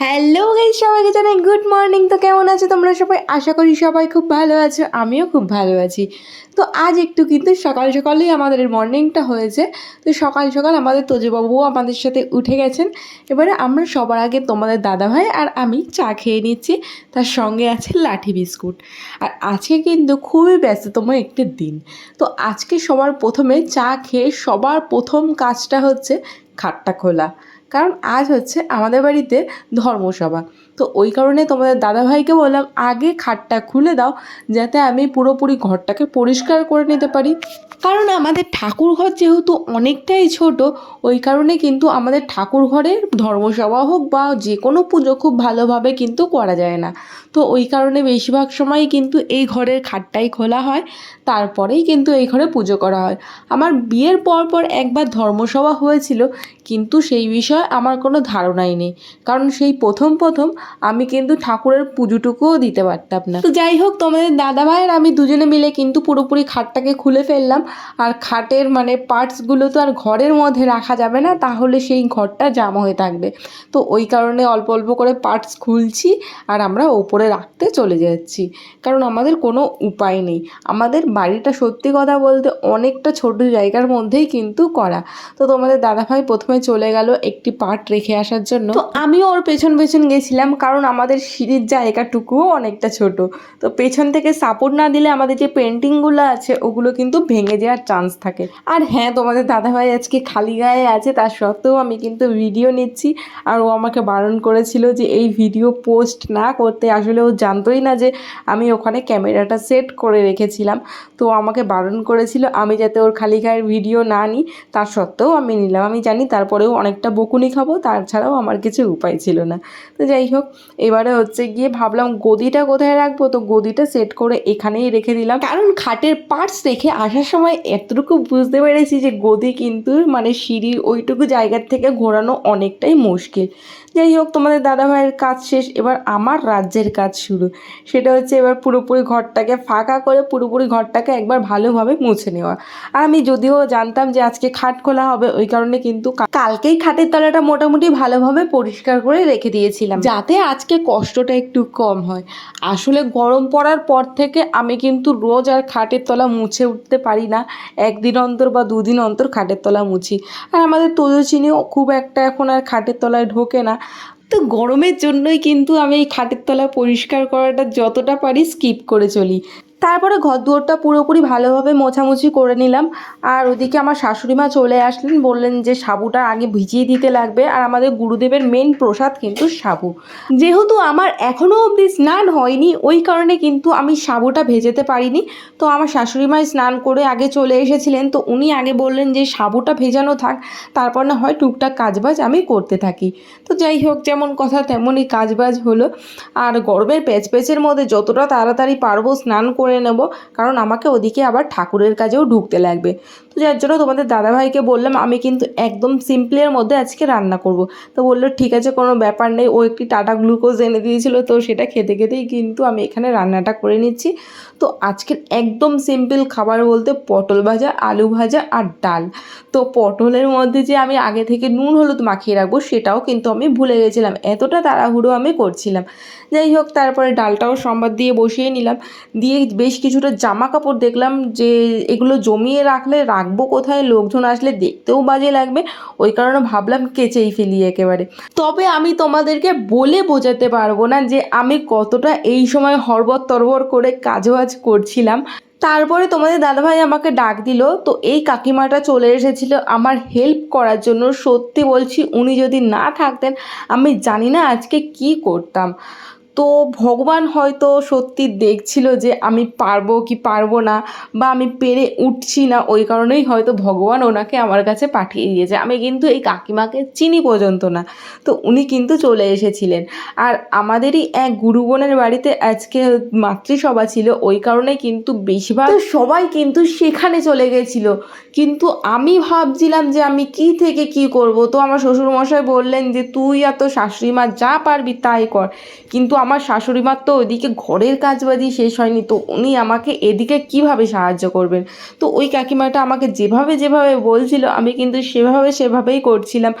Hello guys সবাইকে জানাই good morning তো কেমন আছো তোমরা সবাই? আশা করি সবাই খুব ভালো আছো, আমিও খুব ভালো আছি। তো আজ একটু কিন্তু সকাল সকালেই আমাদের মর্নিংটা হয়েছে। তো সকাল সকাল আমাদের তোজবাবুও আমাদের সাথে উঠে গেছেন। এবারে আমরা সবার আগে তোমাদের দাদাভাই আর আমি চা খেয়ে নিচ্ছি। তার সঙ্গে আছে লাঠি বিস্কুট। আর আজকে কিন্তু খুবই ব্যস্ততম একটি দিন। তো আজকে সবার প্রথমে চা খেয়ে সবার প্রথম কাজটা হচ্ছে খাটটা খোলা। কারণ আজ হচ্ছে আমাদের বাড়িতে ধর্মসভা। তো ওই কারণে তোমাদের দাদাভাইকে বললাম, আগে খাটটা খুলে দাও, যাতে আমি পুরোপুরি ঘরটাকে পরিষ্কার করে নিতে পারি। কারণ আমাদের ঠাকুর ঘর যেহেতু অনেকটাই ছোট, ওই কারণে কিন্তু আমাদের ঠাকুর ঘরে ধর্মসভা হোক বা যে কোনো পুজো খুব ভালোভাবে কিন্তু করা যায় না। তো ওই কারণে বেশিরভাগ সময়ই কিন্তু এই ঘরের খাটটাই খোলা হয়, তারপরেই কিন্তু এই ঘরে পুজো করা হয়। আমার বিয়ের পর পর একবার ধর্মসভা হয়েছিল, কিন্তু সেই বিষয়ে আমার কোনো ধারণাই নেই। কারণ সেই প্রথম প্রথম আমি কিন্তু ঠাকুরের পুজোটুকুও দিতে পারতাম না। তো যাই হোক, তোমাদের দাদা ভাইয়ের আমি দুজনে মিলে কিন্তু পুরোপুরি খাটটাকে খুলে ফেললাম। আর খাটের মানে পার্টসগুলো তো আর ঘরের মধ্যে রাখা যাবে না, তাহলে সেই ঘরটা জামা হয়ে থাকবে। তো ওই কারণে অল্প অল্প করে পার্টস খুলছি আর আমরা ওপরে রাখতে চলে যাচ্ছি। কারণ আমাদের কোনো উপায় নেই। আমাদের বাড়িটা সত্যি কথা বলতে অনেকটা ছোট জায়গার মধ্যেই কিন্তু করা। তো তোমাদের দাদাভাই প্রথমে চলে গেল একটি পার্ট রেখে আসার জন্য। তো আমিও ওর পেছন পেছন গেছিলাম। কারণ আমাদের সিঁড়ির জায়গাটুকুও অনেকটা ছোট। তো পেছন থেকে সাপোর্ট না দিলে আমাদের যে পেন্টিংগুলো আছে, ওগুলো কিন্তু ভেঙে যাওয়ার চান্স থাকে। আর হ্যাঁ তোমাদের দাদাভাই আজকে খালি গায়ে আছে, তার সত্ত্বেও আমি কিন্তু ভিডিও নিচ্ছি। আর ও আমাকে বারণ করেছিল যে এই ভিডিও পোস্ট না করতে, আসলে ও জানতোই না যে আমি ওখানে ক্যামেরাটা সেট করে রেখেছিলাম। তো আমাকে বারণ করেছিল, আমি যাতে ওর খালি গায়ের ভিডিও না নিই, তার সত্ত্বেও আমি নিলাম। আমি জানি তারপরেও অনেকটা বকুনি খাব তাছাড়াও আমার কিছু উপায় ছিল না। তো যাই হোক এবারে হচ্ছে গিয়ে ভাবলাম গদিটা কোথায় রাখব? তো গদিটা সেট করে এখানেই রেখে দিলাম। কারণ খাটের পার্টস রেখে আসার সময় এতটুকু বুঝতে পেরেছি যে গদি কিন্তু মানে সিঁড়ি ওইটুকু জায়গার থেকে ঘোরানো অনেকটাই মুশকিল। যাই হোক, তোমাদের দাদাভাইয়ের কাজ শেষ। এবার আমার রাজ্যের কাজ শুরু। সেটা হচ্ছে এবার পুরোপুরি ঘরটাকে ফাঁকা করে পুরোপুরি ঘরটাকে একবার ভালোভাবে মুছে নেওয়া। আর আমি যদিও জানতাম যে আজকে খাট খোলা হবে, ওই কারণে কিন্তু কালকেই খাটের তলাটা মোটামুটি ভালোভাবে পরিষ্কার করে রেখে দিয়েছিলাম। যাতে আজকে কষ্টটা একটু কম হয়। আসলে গরম পড়ার পর থেকে আমি কিন্তু রোজ আর খাটের তলা মুছে উঠতে পারি না। একদিন অন্তর বা দুদিন অন্তর খাটের তলা মুছি। আর আমাদের তোজচিনিও খুব একটা এখন আর খাটের তলায় ঢোকে না। তো গরমের জন্যই কিন্তু আমি এই খাটের তলা পরিষ্কার করাটা যতটা পারি স্কিপ করে চলি। তারপরে ঘর দুয়ারটা পুরোপুরি ভালোভাবে মোছামুছি করে নিলাম। আর ওদিকে আমার শাশুড়ি মা চলে আসলেন, বললেন যে সাবুটা আগে ভিজিয়ে দিতে লাগবে। আর আমাদের গুরুদেবের মেন প্রসাদ কিন্তু সাবু। যেহেতু আমার এখনও অবধি স্নান হয়নি, ওই কারণে কিন্তু আমি সাবুটা ভেজেতে পারিনি। তো আমার শাশুড়ি মাই স্নান করে আগে চলে এসেছিলেন, তো উনি আগে বললেন যে সাবুটা ভেজানো থাক, তারপর না হয় টুকটাক কাজবাজ আমি করতে থাকি। তো যাই হোক, যেমন কথা তেমনই কাজবাজ হলো। আর গরমের প্যাচ প্যাচের মধ্যে যতটা তাড়াতাড়ি পারব স্নান করে নেব, কারণ আমাকে ওদিকে আবার ঠাকুরের কাজেও ঢুকতে লাগবে। তো যার জন্য তোমাদের দাদাভাইকে বললাম, আমি কিন্তু একদম সিম্পলের মধ্যে আজকে রান্না করব। তো বলল, ঠিক আছে, কোনো ব্যাপার নেই। ও একটি টাটা গ্লুকোজ এনে দিয়েছিল, তো সেটা খেতে খেতেই কিন্তু আমি এখানে রান্নাটা করে নিচ্ছি। তো আজকের একদম সিম্পল খাবার বলতে পটল ভাজা, আলু ভাজা আর ডাল। তো পটলের মধ্যে যে আমি আগে থেকে নুন, হলুদ মাখিয়ে রাখব, সেটাও কিন্তু আমি ভুলে গেছিলাম। এতটা তাড়াহুড়ো আমি করছিলাম। যাই হোক, তারপরে ডালটাও সম্বাদ দিয়ে বসিয়ে নিলাম। দিয়ে বেশ কিছুটা জামা কাপড় দেখলাম যে এগুলো জমিয়ে রাখলে রাখব কোথায়? লোকজন আসলে দেখতেও বাজে লাগবে। ওই কারণে ভাবলাম কেচেই ফেলি একেবারে। তবে আমি তোমাদেরকে বলে বোঝাতে পারব না যে আমি কতটা এই সময় হরবর তরবর করে কাজবাজ করছিলাম। তারপরে তোমাদের দাদাভাই আমাকে ডাক দিল, তো এই কাকিমাটা চলে এসেছিল। আমার হেল্প করার জন্য সত্যি বলছি, উনি যদি না থাকতেন, আমি জানি না আজকে কি করতাম। তো ভগবান হয়তো সত্যি দেখছিল যে আমি পারব কি পারব না বা আমি পেরে উঠছি না, ওই কারণেই হয়তো ভগবান ওনাকে আমার কাছে পাঠিয়ে দিয়েছে। আমি কিন্তু এই কাকিমাকে চিনি পর্যন্ত না, তো উনি কিন্তু চলে এসেছিলেন। আর আমাদেরই এক গুরু বোনের বাড়িতে আজকে মাতৃসভা ছিল, ওই কারণে কিন্তু বেশিরভাগ সবাই কিন্তু সেখানে চলে গেছিল। কিন্তু আমি ভাবছিলাম যে আমি কি থেকে কি করব? তো আমার শ্বশুরমশাই বললেন যে, তুই এত শাশুড়ি মা যা পারবি তাই কর। কিন্তু আমার শাশুড়ি মার তো ওইদিকে ঘরের কাজ বাজি শেষ হয়নি, তো উনি আমাকে এদিকে কীভাবে সাহায্য করবেন? তো ওই কাকিমাটা আমাকে যেভাবে যেভাবে বলছিল, আমি কিন্তু সেভাবে সেভাবেই করছিলাম।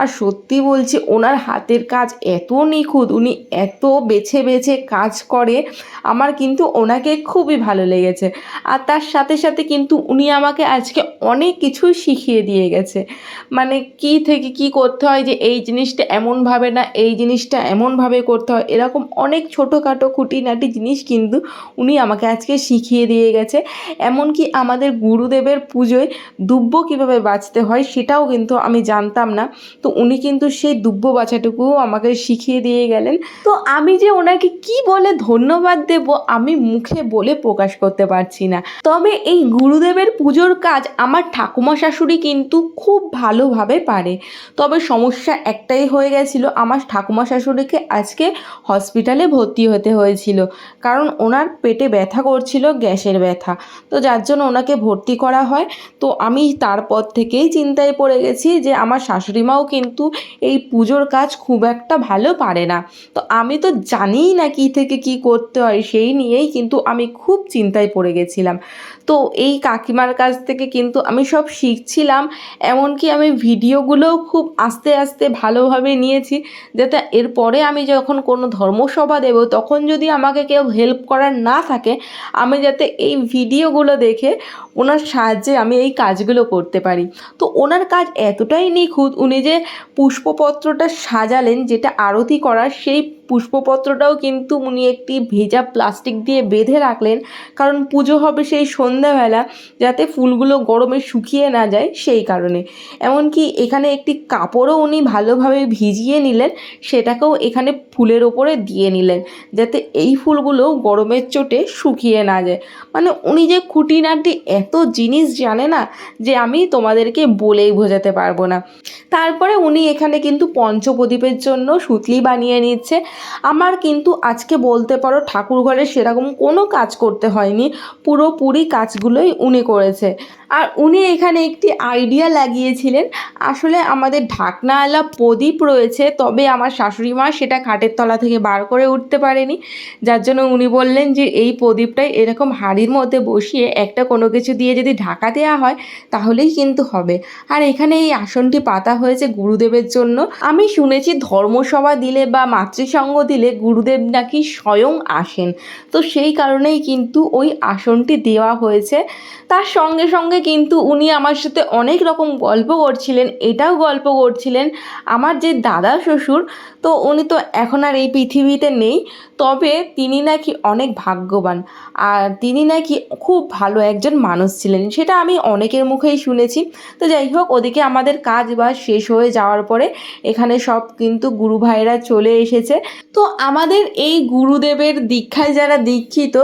আর সত্যি বলছি, ওনার হাতের কাজ এত নিখুঁত, উনি এত বেছে বেছে কাজ করে, আমার কিন্তু ওনাকে খুবই ভালো লেগেছে। আর তার সাথে সাথে কিন্তু উনি আমাকে আজকে অনেক কিছুই শিখিয়ে দিয়ে গেছে। মানে কি থেকে কি করতে হয় যে, এই জিনিসটা এমনভাবে না, এই জিনিসটা এমনভাবে করতে হয়, এরকম অনেক ছোটোখাটো খুঁটিনাটি জিনিস কিন্তু উনি আমাকে আজকে শিখিয়ে দিয়ে গেছে। এমনকি আমাদের গুরুদেবের পুজোয় দুব্য কীভাবে বাঁচতে হয় সেটাও কিন্তু আমি জানতাম না। তো উনি কিন্তু সেই দুব্য বাছাটুকুও আমাকে শিখিয়ে দিয়ে গেলেন। তো আমি যে ওনাকে কি বলে ধন্যবাদ দেব আমি মুখে বলে প্রকাশ করতে পারছি না। তবে এই গুরুদেবের পুজোর কাজ আমার ঠাকুমা শাশুড়ি কিন্তু খুব ভালোভাবে পারে। তবে সমস্যা একটাই হয়ে গেছিল, আমার ঠাকুমা শাশুড়িকে আজকে হসপিটালে ভর্তি হতে হয়েছিল। কারণ ওনার পেটে ব্যথা করছিল, গ্যাসের ব্যথা। তো যার জন্য ওনাকে ভর্তি করা হয়। তো আমি তারপর থেকেই চিন্তায় পড়ে গেছি যে আমার শাশুড়ি মাও কিন্তু এই পুজোর কাজ খুব একটা ভালো পারে না। তো আমি তো জানিই না কী থেকে কি করতে হয়, সেই নিয়েই কিন্তু আমি খুব চিন্তায় পড়ে গেছিলাম। তো এই কাকিমার কাছ থেকে কিন্তু আমি সব শিখছিলাম। এমনকি আমি ভিডিওগুলোও খুব আস্তে আস্তে ভালোভাবে নিয়েছি, যাতে এরপরে আমি যখন কোনো ধর্মসভা দেব, তখন যদি আমাকে কেউ হেল্প করার না থাকে, আমি যাতে এই ভিডিওগুলো দেখে ওনার সাহায্যে আমি এই কাজগুলো করতে পারি। তো ওনার কাজ এতটাই নিখুঁত, উনি যে পুষ্পপত্রটা সাজালেন, যেটা আরতি করার সেই পুষ্পপত্রটাও কিন্তু উনি একটি ভেজা প্লাস্টিক দিয়ে বেঁধে রাখলেন। কারণ পুজো হবে সেই সন্ধ্যাবেলা, যাতে ফুলগুলো গরমে শুকিয়ে না যায় সেই কারণে। এমনকি এখানে একটি কাপড়ও উনি ভালোভাবে ভিজিয়ে নিলেন, সেটাকেও এখানে ফুলের ওপরে দিয়ে নিলেন, যাতে এই ফুলগুলো গরমের চোটে শুকিয়ে না যায়। মানে উনি যে খুঁটিনাটি এত জিনিস জানে না, যে আমি তোমাদেরকে বলেই বোঝাতে পারব না। তারপরে উনি এখানে কিন্তু পঞ্চপ্রদীপের জন্য সুতলি বানিয়ে নিচ্ছে আমার কিন্তু আজকে বলতে পারো ঠাকুর ঘরে সেরকম কোনো কাজ করতে হয়নি। পুরোপুরি কাজগুলোই উনি করেছে। আর উনি এখানে একটি আইডিয়া লাগিয়েছিলেন। আসলে আমাদের ঢাকনাওয়ালা প্রদীপ রয়েছে, তবে আমার শাশুড়ি মা সেটা খাটের তলা থেকে বার করে উঠতে পারেনি। যার জন্য উনি বললেন যে, এই প্রদীপটাই এরকম হাঁড়ির মধ্যে বসিয়ে একটা কোনো কিছু দিয়ে যদি ঢাকা দেওয়া হয়, তাহলেই কিন্তু হবে। আর এখানে এই আসনটি পাতা হয়েছে গুরুদেবের জন্য। আমি শুনেছি ধর্মসভা দিলে বা মাতৃসঙ্গ দিলে গুরুদেব নাকি স্বয়ং আসেন। তো সেই কারণেই কিন্তু ওই আসনটি দেওয়া হয়েছে। তার সঙ্গে সঙ্গে কিন্তু উনি আমার সাথে অনেক রকম গল্প করছিলেন, এটাও গল্প করছিলেন। আমার যে দাদা শ্বশুর, তো উনি তো এখন আর এই পৃথিবীতে নেই, তবে তিনি নাকি অনেক ভাগ্যবান। আর তিনি নাকি খুব ভালো একজন মানুষ ছিলেন, সেটা আমি অনেকের মুখেই শুনেছি। তো যাই হোক, ওদিকে আমাদের কাজ বাজ শেষ হয়ে যাওয়ার পরে এখানে সব কিন্তু গুরু ভাইরা চলে এসেছে। তো আমাদের এই গুরুদেবের দীক্ষায় যারা দীক্ষিত,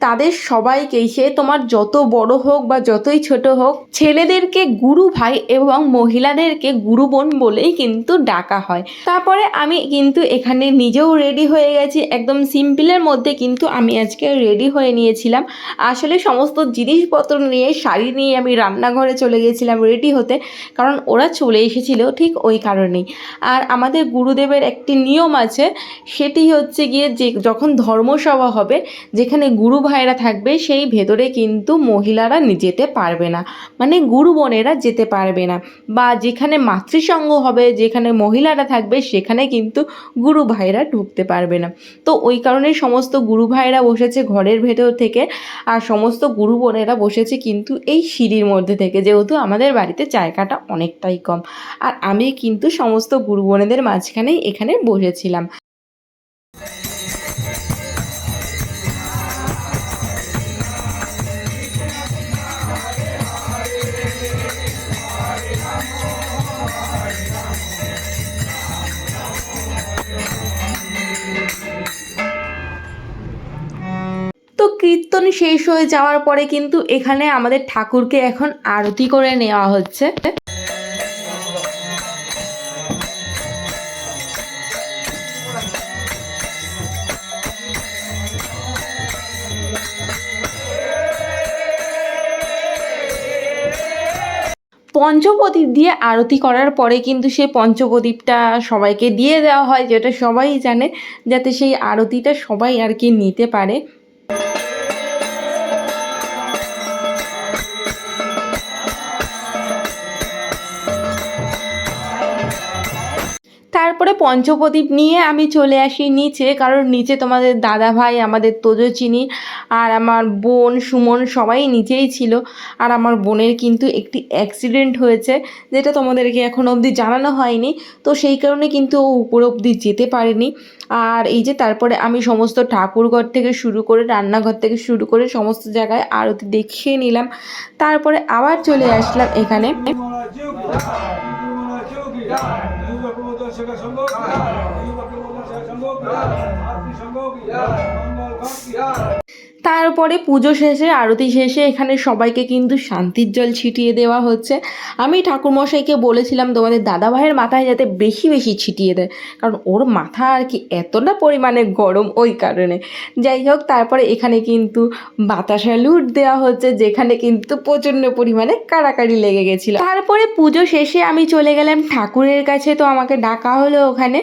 তাদের সবাইকে সে তোমার যত বড় হোক বা যতই ছোট হোক, ছেলেদেরকে গুরু ভাই এবং মহিলাদেরকে গুরু বোন বলেই কিন্তু ডাকা হয়। তারপরে আমি কিন্তু এখানে নিজেও রেডি হয়ে গেছি। একদম সিম্পলের মধ্যে কিন্তু আমি আজকে রেডি হয়ে নিয়েছিলাম। আসলে সমস্ত জিনিসপত্র নিয়ে, শাড়ি নিয়ে আমি রান্নাঘরে চলে গিয়েছিলাম রেডি হতে। কারণ ওরা চলে এসেছিল ঠিক ওই কারণেই। আর আমাদের গুরুদেবের একটি নিয়ম আছে সেটি হচ্ছে গিয়ে যে যখন ধর্মসভা হবে, যেখানে গুরু ভাইরা থাকবে, সেই ভেতরে কিন্তু মহিলারা যেতে পারবে না। মানে গুরু বোনেরা যেতে পারবে না। বা যেখানে মাতৃসঙ্গ হবে, যেখানে মহিলারা থাকবে, সেখানে কিন্তু গুরু ভাইরা ঢুকতে পারবে না। তো ওই কারণে সমস্ত গুরু ভাইরা বসেছে ঘরের ভেতর থেকে, আর সমস্ত গুরু বোনেরা বসেছে কিন্তু এই সিঁড়ির মধ্যে থেকে, যেহেতু আমাদের বাড়িতে জায়গাটা অনেকটাই কম। আর আমি কিন্তু সমস্ত গুরু বোনেদের মাঝখানেই এখানে বসেছিলাম। কীর্তন শেষ হয়ে যাওয়ার পরে কিন্তু এখানে আমাদের ঠাকুরকে এখন আরতি করে নেওয়া হচ্ছে। পঞ্চপ্রদীপ দিয়ে আরতি করার পরে কিন্তু সেই পঞ্চপ্রদীপটা সবাইকে দিয়ে দেওয়া হয়, যেটা সবাই জানে, যাতে সেই আরতিটা সবাই আর কি নিতে পারে। তারপরে পঞ্চপ্রদীপ নিয়ে আমি চলে আসি নিচে, কারণ নিচে তোমাদের দাদা ভাই, আমাদের তোজচিনি আর আমার বোন সুমন সবাই নিচেই ছিল। আর আমার বোনের কিন্তু একটি অ্যাক্সিডেন্ট হয়েছে, যেটা তোমাদেরকে এখন অবধি জানানো হয়নি। তো সেই কারণে কিন্তু ও উপর অবধি যেতে পারেনি। আর এই যে তারপরে আমি সমস্ত ঠাকুরঘর থেকে শুরু করে, রান্নাঘর থেকে শুরু করে সমস্ত জায়গায় আরতি দেখিয়ে নিলাম। তারপরে আবার চলে আসলাম এখানে। শেখা সম্ভব সম্ভব আর কি সম্ভব তারপরে পুজো শেষে, আরতি শেষে এখানে সবাইকে কিন্তু শান্তির জল ছিটিয়ে দেওয়া হচ্ছে। আমি ঠাকুরমশাইকে বলেছিলাম, তোমাদের দাদা ভাইয়ের মাথায় যাতে বেশি বেশি ছিটিয়ে দেয়। কারণ ওর মাথা আর কি এতটা পরিমাণে গরম ওই কারণে। যাই হোক, তারপরে এখানে কিন্তু বাতাসা লুট দেওয়া হচ্ছে, যেখানে কিন্তু প্রচণ্ড পরিমাণে কাড়াকাড়ি লেগে গেছিল। তারপরে পুজো শেষে আমি চলে গেলাম ঠাকুরের কাছে, তো আমাকে ডাকা হলো ওখানে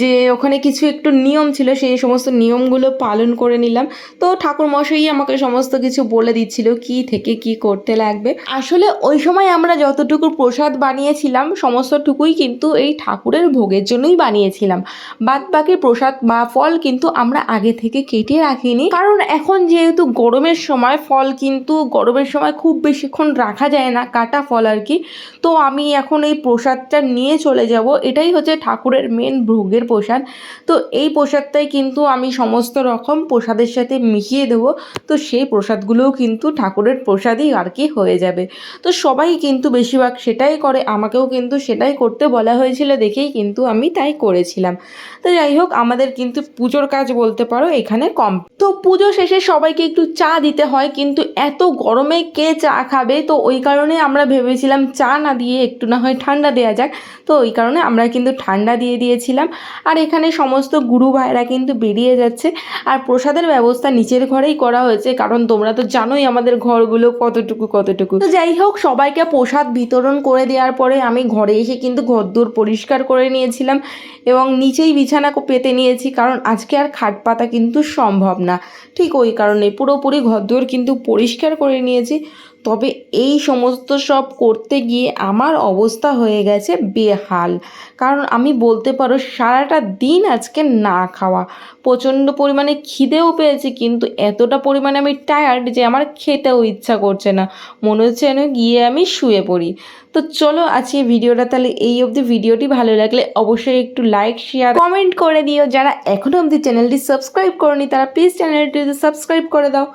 যে ওখানে কিছু একটু নিয়ম ছিল, সেই সমস্ত নিয়মগুলো পালন করে নিলাম। তো ঠাকুর মশাই আমাকে সমস্ত কিছু বলে দিচ্ছিল কি থেকে কি করতে লাগবে। আসলে ওই সময় আমরা যতটুকু প্রসাদ বানিয়েছিলাম সমস্তটুকুই কিন্তু এই ঠাকুরের ভোগের জন্যই বানিয়েছিলাম। বাদ বাকি প্রসাদ বা ফল কিন্তু আমরা আগে থেকে কেটে রাখিনি। কারণ এখন যেহেতু গরমের সময় ফল কিন্তু গরমের সময় খুব বেশিক্ষণ রাখা যায় না, কাটা ফল আর কি। তো আমি এখন এই প্রসাদটা নিয়ে চলে যাব। এটাই হচ্ছে ঠাকুরের মেন ভোগের প্রসাদ। তো এই প্রসাদটাই কিন্তু আমি সমস্ত রকম প্রসাদের সাথে মিশিয়ে দেবো। তো সেই প্রসাদগুলোও কিন্তু ঠাকুরের প্রসাদই আর কি হয়ে যাবে। তো সবাই কিন্তু বেশিরভাগ সেটাই করে, আমাকেও কিন্তু সেটাই করতে বলা হয়েছিল দেখেই কিন্তু আমি তাই করেছিলাম। তো যাই হোক, আমাদের কিন্তু পুজোর কাজ বলতে পারো এখানে কম তো পুজো শেষে সবাইকে একটু চা দিতে হয়, কিন্তু এত গরমে কে চা খাবে? তো ওই কারণে আমরা ভেবেছিলাম চা না দিয়ে একটু না হয় ঠান্ডা দেওয়া যাক। তো ওই কারণে আমরা কিন্তু ঠান্ডা দিয়ে দিয়েছিলাম। আর এখানে সমস্ত গুরু ভাইরা কিন্তু বেরিয়ে যাচ্ছে। আর প্রসাদের ব্যবস্থা নিচের ঘরেই করা হয়েছে। কারণ তোমরা তো জানোই আমাদের ঘরগুলো কতটুকু কতটুকু। তো যাই হোক, সবাইকে প্রসাদ বিতরণ করে দেওয়ার পরে আমি ঘরে এসে কিন্তু ঘরদোর পরিষ্কার করে নিয়েছিলাম এবং নিচেই বিছানা পেতে নিয়েছি। কারণ আজকে আর খাট পাতা কিন্তু সম্ভব না। ঠিক ওই কারণে পুরোপুরি ঘরদোর কিন্তু পরিষ্কার করে নিয়েছি। তবে এই সমস্ত সব করতে গিয়ে আমার অবস্থা হয়ে গেছে বেহাল। কারণ আমি বলতে পারো সারাটা দিন আজকে না খাওয়া। প্রচণ্ড পরিমাণে খিদেও পেয়েছে, কিন্তু এতটা পরিমাণে আমি টায়ার্ড যে আমার খেতেও ইচ্ছা করছে না। মনে হচ্ছে যেন গিয়ে আমি শুয়ে পড়ি। তো চলো আজকে ভিডিওটা তাহলে এই অবধি। ভিডিওটি ভালো লাগলে অবশ্যই একটু লাইক শেয়ার কমেন্ট করে দিও। যারা এখনও অবধি চ্যানেলটি সাবস্ক্রাইব করনি, তারা প্লিজ চ্যানেলটি সাবস্ক্রাইব করে দাও।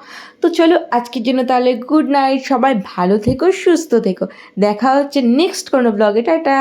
তো চলো আজকের জন্য তাহলে গুড নাইট সবাই ভালো থেকো, সুস্থ থেকো। দেখা হচ্ছে নেক্সট কোনো ব্লগে টাটা।